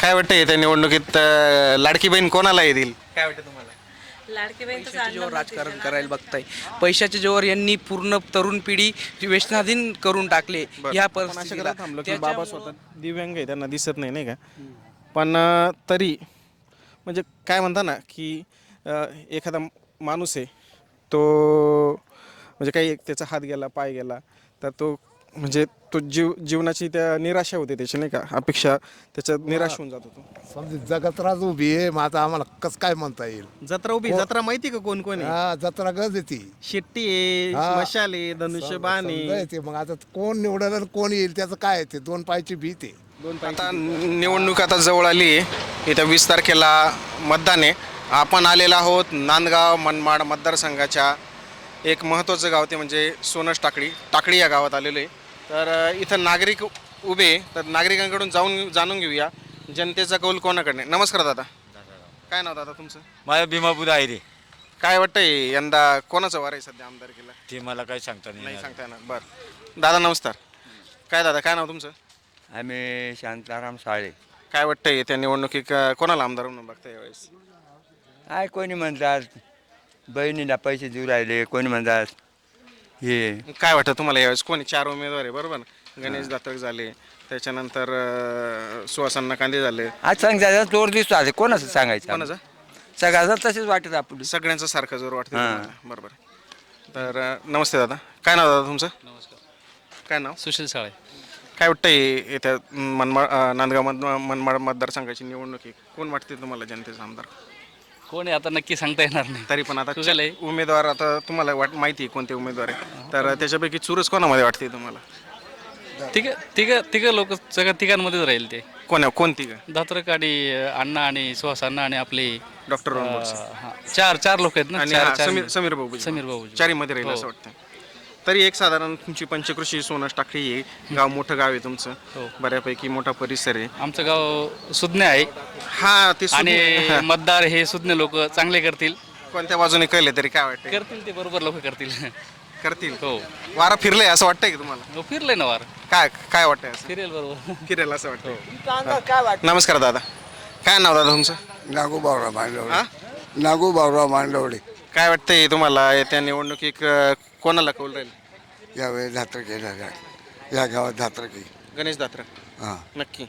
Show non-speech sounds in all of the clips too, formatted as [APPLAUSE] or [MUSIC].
काय वाटतं येत्या निवडणुकीत अं, लाडकी बहीण कोणाला येतील? काय वाटतं तुम्हाला? पैशाच्या जोर राजकारण करायला बघताय. पैशाच्या जोर यांनी पूर्ण तरुण पिढी व्यसनाधीन करून टाकले या परिस्थितीला. थांबलो की बाबा स्वतः दिव्यांग आहे त्यांना दिसत नाही नाही का? पण अं, तरी म्हणजे काय म्हणता ना की अं, एखादा माणूस आहे तो म्हणजे काही एक त्याचा हात गेला पाय गेला तर तो म्हणजे तो जीव जीवनाची त्या निराशा होते त्याची नाही का? अपेक्षा त्याच्या निराश होऊन जातो तो. समजा जगत राज उभी आहे मग आता आम्हाला कसं काय म्हणता येईल? जत्रा उभी जत्रा माहिती का कोण कोण आहे? हा जत्रा गज येते शेट्टी आहे हा. मशाल आहे धनुष्यबाण समजा आहे. येते मग आता कोण निवडलं आणि कोण येईल त्याचं काय आहे ते? दोन पायची भीत आहे. आता निवडणूक आता जवळ आली आहे. येत्या वीस तारखेला मतदान आहे. आपण आलेलो आहोत नांदगाव मनमाड मतदारसंघाच्या. एक महत्त्वाचं गाव ते म्हणजे सोनस टाकळी. टाकळी या गावात आलेलो आहे. तर इथं नागरिक उभे. तर नागरिकांकडून जाऊन जाणून घेऊया. जनतेचा कौल कोणाकडे नमस्कार दादा. काय नाव दादा तुमचं? माझ्या भीमापूर आहे रे. काय वाटतंय यंदा कोणाचं वार आहे सध्या आमदारकीला? ते मला काही सांगता नाही नाही येणार. सांगता येणार. बरं. दादा नमस्कार. काय दादा काय नाव तुमचं? आम्ही शांताराम साळे. काय वाटतंय त्या निवडणुकीत अ, कोणाला आमदार म्हणून बघताय यावेळेस? काय कोणी म्हणतात बहिणीला पैसे देऊ राहिले कोणी म्हणतात हे. काय वाटतं तुम्हाला यावेळेस? कोणी? चार उमेदवार आहे बरोबर ना? गणेश दातक झाले त्याच्यानंतर अं, सुहासांना कांदे झाले. आज सांगता जोर दिसतो आता कोणाचं सांगायचं कोणाचा? सगळ्याचं तसेच वाटत आपलं सगळ्यांचं सारखं जोर वाटतं. तुम्हाला. बरोबर. तर अं, नमस्ते दादा. काय नाव दादा तुमचं? नमस्कार. काय नाव? सुशील साळे. काय वाटतंय येत्या मनमाड अं, नांदगाव मध मनमाड मतदारसंघाची निवडणूक आहे? कोण वाटते तुम्हाला जनतेचा आमदार? कोण आहे आता नक्की सांगता येणार नाही तरी पण आता तुझ्याला आहे? उमेदवार आता तुम्हाला वाट माहिती आहे कोणते उमेदवार आहे तर त्याच्यापैकी चुरस कोणामध्ये वाटते तुम्हाला तिघ तिघ तिघ लोक सगळ्या तिघांमध्येच राहील ते कोण्या कोणती का दात्रक आणि अण्णा आणि सुहास अण्णा आणि आपले डॉक्टर अं. हा, चार चार लोक आहेत ना आणि चार हा, चार समीर भाऊ समीर भाऊजी. चारीमध्ये राहील असं हो. वाटतं तरी एक साधारण तुमची पंचकृषी सोनस टाकळी आहे गाव मोठं गाव आहे हो. तुमचं बऱ्यापैकी मोठा परिसर आहे. आमचं गाव सुज्ञ आहे. हा ते आणि सुज्ञ- हा. [LAUGHS] मतदार हे सुज्ञ लोक चांगले करतील. कोणत्या बाजूने कळले तरी काय वाटतं करतील ते बरोबर लोक करतील. करतील. हो. वारा फिरलंय असं वाटतंय की तुम्हाला? हो, फिरलंय ना वार. काय काय वाटतंय असं? फिरेल बरोबर. फिरेल असं वाटतं नमस्कार दादा. काय नाव दादा तुमचं? नागू बावराव हा? मांडवडे नागू बावराव मांडवडे. काय वाटतंय तुम्हाला? येत्या निवडणुकीत अं, कोणाला कौल राहील? यावेळी धात्रके झाल्या या गावात धात्रके. गणेश दात्र हां. नक्की.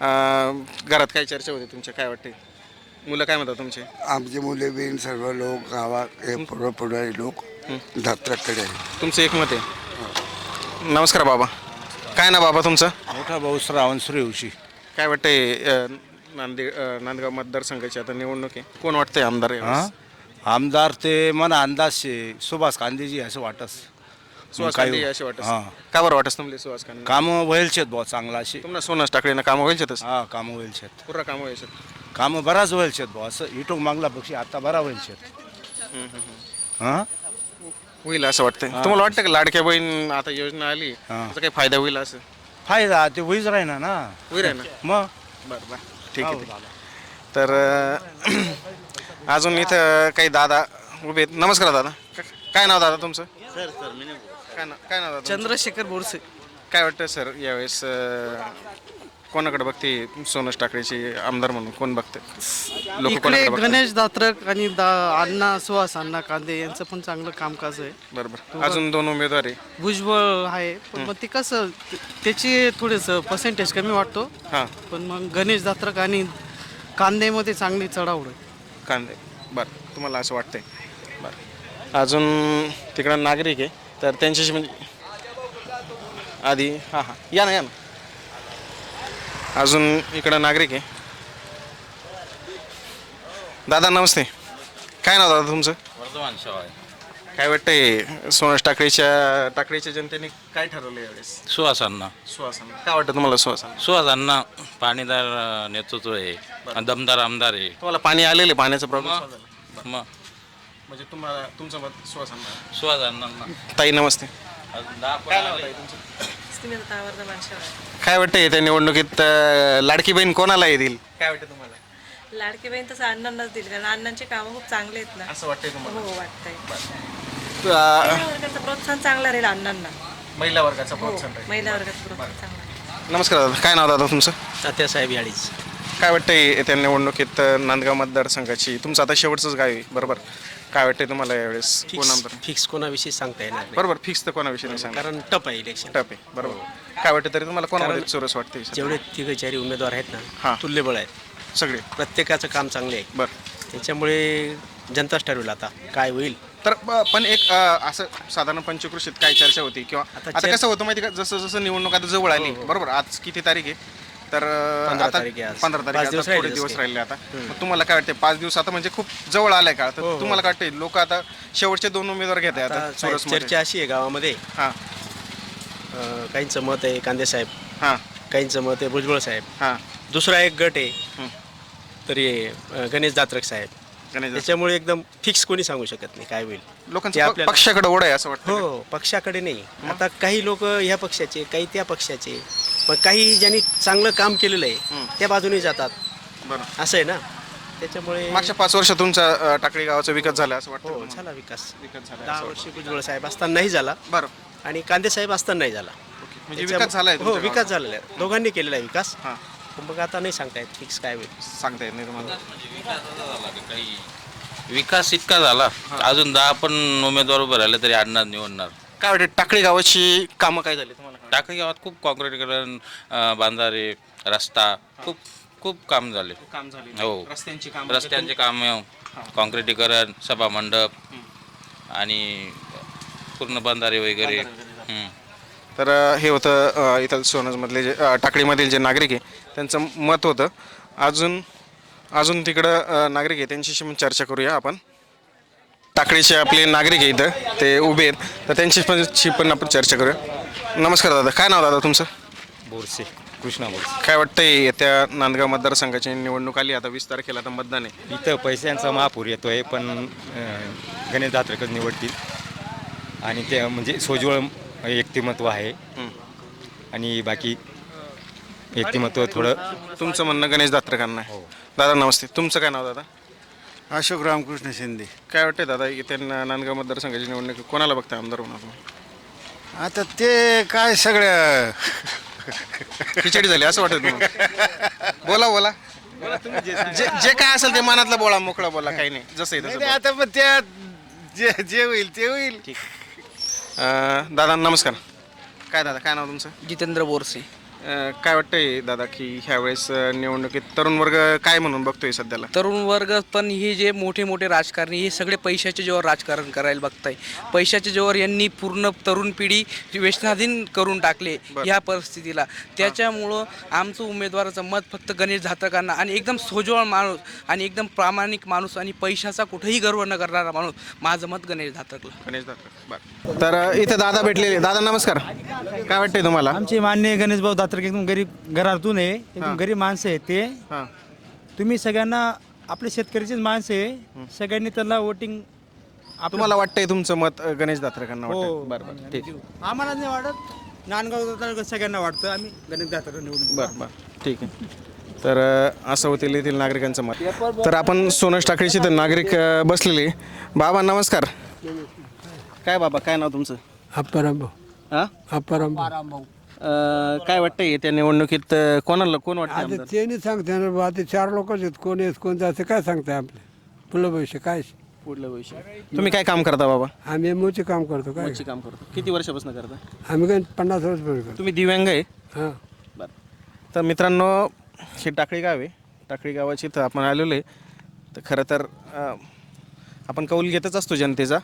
अं, घरात काय चर्चा होती तुमच्या? काय वाटते? मुलं काय म्हणतात तुमचे? आमचे मुले बिन सर्व लोक गावात हे पुढं पुढे लोक धात्रकडे आहे तुमचं एक मत आहे. नमस्कार बाबा. काय ना बाबा तुमचं? मोठा भाऊ श्रावण सूर्यवंशी काय वाटतंय अं, नांदे अं, नांदगाव मतदारसंघाची आता निवडणूक आहे. कोण वाटतंय आमदार यावेळेस? आमदार ते मला अंदाज शे सुभाष कांदेजी असं वाटस. सुहास कांदे असे वाटत हां. का बरं वाटत तुम्हाला सुहास कांदे कामं व्हायलचेत बुवा चांगला असे तुम्हाला सोनस टाकले ना कामं व्हायचे तसं हा कामं व्हायलचेत पुरा कामं व्हायचे कामं बराच व्हायलचेत बुवा असं. इटूक मागला पक्षी आता बरा व्हायलचेत हां? होईल असं वाटतंय. तुम्हाला वाटतं का लाडक्या बहीण आता योजना आली हां. त्याचा काही फायदा होईल असं? फायदा ते होईच राहीना ना. होईल आहे ना मग? बरं बरं. ठीक आहे ठीक आहे. तर अं, अजून इथं काही दादा उभे आहेत. नमस्कार दादा. क- काय नाव दादा तुमचं? काय नाव काय नाव दादा तुमचं? चंद्रशेखर बोरसे. काय वाटतं सर यावेळेस अं, कोणाकडे बघते सोनस टाकळीची आमदार म्हणून? कोण बघते? लोक इकडे कोणाकडे बघतात? गणेश दात्रक आणि दा अण्णा सुहास अण्णा कांदे यांचं पण चांगलं कामकाज आहे. बरोबर. अजून दोन उमेदवार आहे. भुजबळ आहे पण मग ते कसं ते- त्याची थोडंसं पर्सेंटेज कमी वाटतो. हां. पण मग गणेश दात्रक आणि कांदेमध्ये चांगली चढावड आहे. कांदे. बरं तुम्हाला असं वाटतंय. बरं. अजून तिकडं नागरिक आहे तर त्यांच्याशी म्हणजे आधी हां हां. या ना या ना. अजून इकडं नागरिक आहे. दादा नमस्ते. काय नाव दादा तुमचं? वर्धमान शवाय काय वाटतंय सोनस टाकळीच्या टाकळीच्या जनतेने काय ठरवलं यावेळेस? सुहासांना सुहासांना काय वाटतं तुम्हाला सुहासांना सुहासांना पाणीदार अं, नेतृत्व आहे. आणि दमदार आमदार आहे. तुम्हाला पाणी आलेलं आहे पाण्याचा प्रॉब्लेम मग? म्हणजे तुम्हाला तुमचं मत सुहासांना सुहासांना ताई नमस्ते. अजून दहा काय आले. स्मिता वर्धमान वाटतं येत्या निवडणुकीत अं, लाडकी बहीण कोणाला येतील? काय वाटतं तुम्हाला? लाडकी बहीण तसं अण्णांनाच दिली कारण अण्णांची कामं खूप चांगले आहेत ना. असं वाटतंय हो तुम्हाला वाटतंय. अं, महिला वर्गाचं प्रोत्साहन चांगलं राहील अण्णांना. महिला वर्गाचा हो प्रोत्साहन राहील. महिला वर्गाचं प्रोत्साहन चांगलं आहे. नमस्कार दादा काय नाव दादा तुमचं? तात्यासाहेब याळीच काय वाटतंय येत्या निवडणुकीत अ, नांदगाव मतदारसंघाची तुमचं आता शेवटचंच गाव आहे बरोबर? काय वाटतंय तुम्हाला यावेळेस? कोण आमदार? फिक्स कोणाविषयी सांगता येणार नाही. बरोबर फिक्स तर कोणाविषयी नाही सांगा कारण टप आहे इलेक्शन टप आहे बरोबर. काय वाटतं तरी तुम्हाला कोणामध्ये चोरस वाटते जेवढे तिघ चारी उमेदवार आहेत हां. ना तुल्यबळ आहेत. सगळे. प्रत्येकाचं काम चांगले आहे. बरं. त्याच्यामुळे जनताच ठरवेल आता काय होईल. तर ब- पण एक अ, असं साधारण पंचकृषीत काय चर्चा होती किंवा आता कसं होतं माहिती का? जसं जसं निवडणूक आता जवळ आली बरोबर आज किती तारीख आहे? तर अ, आता तारीख आहे आज. पंधरा तारीख आता दिवस थोडे राहिले दिवस राहिले आता. मग तुम्हाला काय वाटते पाच दिवस आता म्हणजे खूप जवळ आलाय का? तर तुम्हाला काय वाटते लोक आता शेवटचे दोन उमेदवार घेत आहे आता. चर्चा अशी आहे गावामध्ये. हां. अं, काहींचं मत आहे कांदे साहेब. हां. काहींचं मत आहे भुजबळ साहेब. हां. दुसरा एक गट आहे हं. तरी अं, गणेश दात्रक साहेब. त्याच्यामुळे एकदम फिक्स कोणी सांगू शकत नाही काय होईल. ते लोकांचं प- आपल्याला- पक्षाकडे ओढ आहे असं वाटतं हो पक्षाकडे नाही. आता काही लोक ह्या पक्षाचे काही त्या पक्षाचे. पण काही ज्यांनी चांगलं काम केलेलं आहे त्या बाजूने जातात. बरं. असं आहे ना? त्याच्यामुळे मागच्या पाच वर्ष तुमचा अ, टाकळी गावाचा विकास झाला असं वाटतं हो तुम्हाला? झाला विकास. विकास झाला दहा वर्षी भुजबळ साहेब असतानाही झाला. बरं. आणि कांदे साहेब असतानाही झाला. म्हणजे त्याच्यामुळे- विकास झालाय हो तुमच्या विकास झालेला आहे. दोघांनी केलेला आहे विकास. हां. मग आता नाही सांगता येत फिक्स काय होईल. सांगता येत नाही तुम्हाला. विकास इतका झाला अजून दहा पण उमेदवार उभे राहिले तरी आणणार निवडणार. काय वाटतं टाकळी गावाची कामं काय झाली तुम्हाला? काय टाकळी गावात खूप कॉन्क्रीटीकरण अं, बांधारे रस्ता खूप खूप काम झाले? काम झाले. हो. रस्त्यांची काम रस्त्यांचे काम कॉन्क्रीटीकरण सभा मंडप आणि पूर्ण बांधारे वगैरे. हं. तर अ, हे होतं अ, इथं सोनजमधले जे अ, टाकळीमधील जे नागरिक आहे त्यांचं मत होतं. अजून अजून तिकडं नागरिक आहे. त्यांच्याशी पण चर्चा करूया आपण. टाकळीचे आपले नागरिक आहे इथं. ते उभे आहेत. तर त्यांची पण शी पण आपण चर्चा करूया. नमस्कार दादा. काय नाव दादा तुमचं? बोरसे. कृष्णा बोरसे. काय वाटतंय येत्या नांदगाव मतदारसंघाची निवडणूक आली? आता वीस तारखेला आता मतदान आहे. इथं पैशांचा महापूर येतोय पण गणेश दात्रकच निवडतील. आणि ते म्हणजे सोज्वळ व्यक्तिमत्व आहे. आणि बाकी व्यक्तिमत्व थोडं तुमचं म्हणणं गणेश दात्रकांना आहे. दादा नमस्ते. तुमचं काय नाव दादा? अशोक रामकृष्ण शिंदे. काय वाटतंय दादा ना- नांदगाव मतदारसंघाची निवडणूक कोणाला बघताय आमदार होणार तुम्ही? आता ते काय सगळं खिचडी झाली असं वाटत तुम्हाला? बोला बोला. जे जे काय असेल ते मनातलं बोला मोकळा बोला काही नाही. जसं आहे तसं बोला. आता पण त्या जे जे होईल ते होईल. अं, दादा नमस्कार. काय दादा काय नाव तुमचं? जितेंद्र बोरसे. काय वाटतंय दादा की ह्यावेळेस निवडणुकीत तरुण वर्ग काय म्हणून बघतोय सध्याला? तरुण वर्ग पण हे जे मोठे मोठे राजकारणी हे सगळे पैशाच्या जोर राजकारण करायला बघताय. पैशाच्या जोर यांनी पूर्ण तरुण पिढी व्यसनाधीन करून टाकले या परिस्थितीला. त्याच्यामुळं आमचं उमेदवाराचं मत फक्त गणेश धातकांना आणि एकदम सोजवळ माणूस आणि एकदम प्रामाणिक माणूस आणि पैशाचा कुठेही गर्व न करणारा माणूस माझं मत गणेश धातकला गणेश दादा बरं. तर इथे दादा भेटलेले दादा नमस्कार. काय वाटतंय तुम्हाला? आमचे मान्य गणेश भाऊ दात्रक एकदम गरीब घरातून आहे एकदम गरीब माणसं आहेत ते. हां. तुम्ही सगळ्यांना आपले शेतकऱ्याचीच माणसं आहे सगळ्यांनी त्यांना वोटिंग तुम्हाला वाटतंय तुमचं मत अं, गणेश दात्रकांना हो. बरं बरं. ठीक. आम्हाला नाही वाटत. नांदगाव सगळ्यांना वाटतं. आम्ही गणेश दात्रक निवडून बरं बरं. ठीक आहे. तर अ, असं होतील येथील नागरिकांचं मत. तर आपण सोनस टाकळीचे तर नागरिक अ, बसलेले. बाबा नमस्कार. काय बाबा काय नाव तुमचं? अप्पाराम हां? अप्पाराम काय वाटतंय येत्या निवडणुकीत अ, कोणाला कोण वाटतं आमदार? ते नाही सांगते ना बा ते चार लोकच आहेत कोण आहेत कोण जाते काय सांगताय आपले? पुढलं भविष्य काय? पुढलं भविष्य. तुम्ही काय काम करता बाबा? आम्ही एमओचे काम करतो काय? कोणचे काम करतो. किती वर्षापासून करता? आम्ही काय पन्नास वर्ष करतो. तुम्ही दिव्यांग आहे? हां. बरं. तर मित्रांनो हे टाकळी गाव आहे. टाकळी गावाची इथं आपण आलेलो आहे. तर खरं तर अ, आपण कौल घेतच असतो जनतेचा.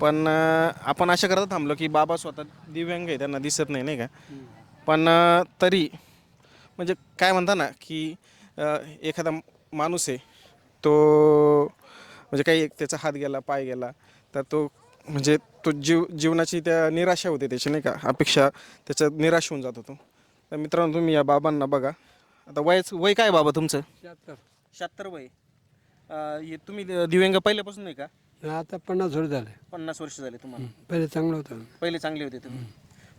पण आपण अशा करता थांबलो की बाबा स्वतः दिव्यांग आहे त्यांना दिसत नाही नाही का? पण तरी म्हणजे काय म्हणता ना की एखादा माणूस आहे तो म्हणजे काही एक त्याचा हात गेला पाय गेला तर तो म्हणजे तो जीव जीवनाची त्या निराशा होते त्याची नाही का? अपेक्षा त्याच्या निराश होऊन जातो तो. तर मित्रांनो तुम्ही या बाबांना बघा. आता वयच वय काय बाबा तुमचं? शहात्तर वय. अं, हे तुम्ही दिव्यांग पहिल्यापासून नाही का? आता पन्नास वर्ष झाले. पन्नास वर्ष झाले तुम्हाला. पहिले चांगलं होतं. पहिले चांगले होते तुम्ही.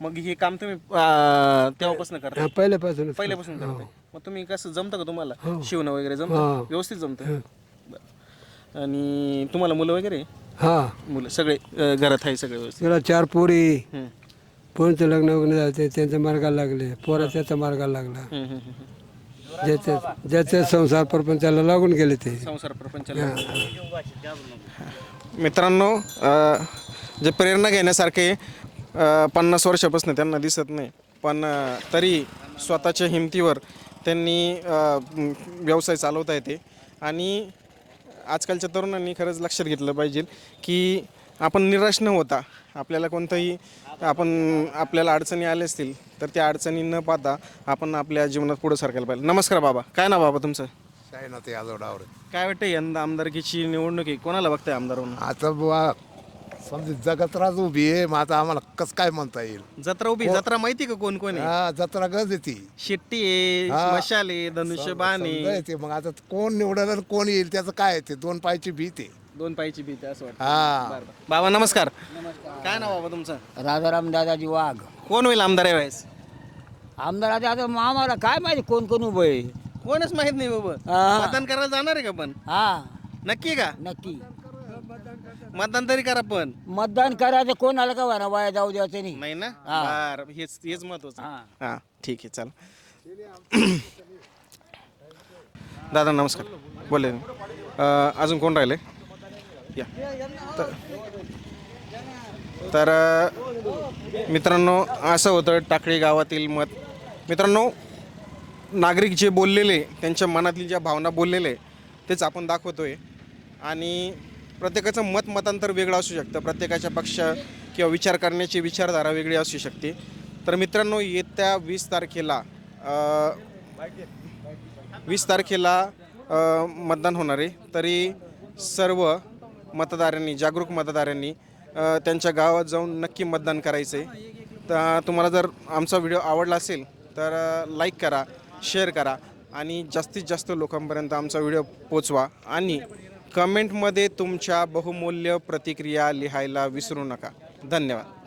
मग हे काम तुम्ही अं, तेव्हापासून करता? पहिल्यापासून पहिल्यापासून करताय मग तुम्ही कसं जमतं का तुम्हाला? हो. शिवणं वगैरे हो. जमतं व्यवस्थित जमतं? बरं. आणि तुम्हाला मुलं वगैरे? हा. मुलं सगळे अं, घरात आहे सगळे व्यवस्थित? चार पोरी. हं. पोरांचं लग्न वगैरे झालं त्यांच्या मार्गाला लागले. पोरा त्याच्या मार्गाला लागला. ज्याचे ज्याचे संसार प्रपंचाला लागून गेले ते. संसार प्रपंचाला मित्रांनो अ, जे प्रेरणा घेण्यासारखे अ, पन्नास वर्षापासून त्यांना दिसत नाही पण अ, तरी स्वतःच्या हिमतीवर त्यांनी अ, म, व्यवसाय चालवता येते. आणि आजकालच्या तरुणांनी खरंच लक्षात घेतलं पाहिजे की आपण निराश न होता आपल्याला कोणतंही आपण आपल्याला अडचणी आल्या असतील तर त्या अडचणी न पाहता आपण आपल्या जीवनात पुढे सरकायला पाहिजे. नमस्कार बाबा. काय ना बाबा तुमचं? काय ना ते यादव डावरे. काय वाटतं यंदा आमदारकीची निवडणूक आहे? कोणाला बघताय आमदार म्हणून आता बुवा समजा जगतराज उभी आहे मग आता आम्हाला कसं काय म्हणता येईल? जत्रा उभी जत्रा माहिती का कोण कोण आहे? हा जत्रा गज येते शेट्टी आहे हा. मशाल आहे धनुष्यबाण समजा आहे. येते. मग आता कोण निवडलं आणि कोण येईल त्याचं काय आहे ते दोन पायची भीत आहे. दोन पायची भीती असं वाटतं. हा. बरं, बरं. बाबा नमस्कार. काय नाव बाबा तुमचं? राजाराम दादाजी वाघ. कोण होईल आमदार यावेळेस? आमदार आता आता आम्हाला काय माहिती कोण कोण उभं आहे? कोणच माहीत नाही बाबा. हा. मतदान करायला जाणार आहे का पण? हा. नक्की का? नक्की. मतदान तरी करा पण. मतदान करायचं कोण आलं का म्हणा वाया जाऊ द्यायचं नाही. नाही ना? हा. बरं हेच हेच महत्वाचं. हा. हा ठीक आहे चल. दादा नमस्कार. बोले अजून कोण राहिले? या. तर- तर मित्रांनो असं होतं टाकळी गावातील मत. मित्रांनो नागरिक जे बोललेले त्यांच्या मनातली ज्या भावना बोललेले तेच आपण दाखवतो आहे आणि प्रत्येकाचं मत मतांतर वेगळं असू शकतं. प्रत्येकाच्या पक्ष किंवा विचार करण्याची विचारधारा वेगळी असू शकते. तर मित्रांनो येत्या वीस तारखेला वीस तारखेला मतदान होणार आहे. तरी सर्व मतदारांनी जागरूक मतदारांनी त्यांच्या गावात जाऊन नक्की मतदान करायचं आहे तर तुम्हाला जर आमचा व्हिडिओ आवडला असेल तर लाईक करा शेअर करा आणि जास्तीत जास्त लोकांपर्यंत आमचा व्हिडिओ पोचवा आणि कमेंटमध्ये तुमच्या बहुमूल्य प्रतिक्रिया लिहायला विसरू नका. धन्यवाद.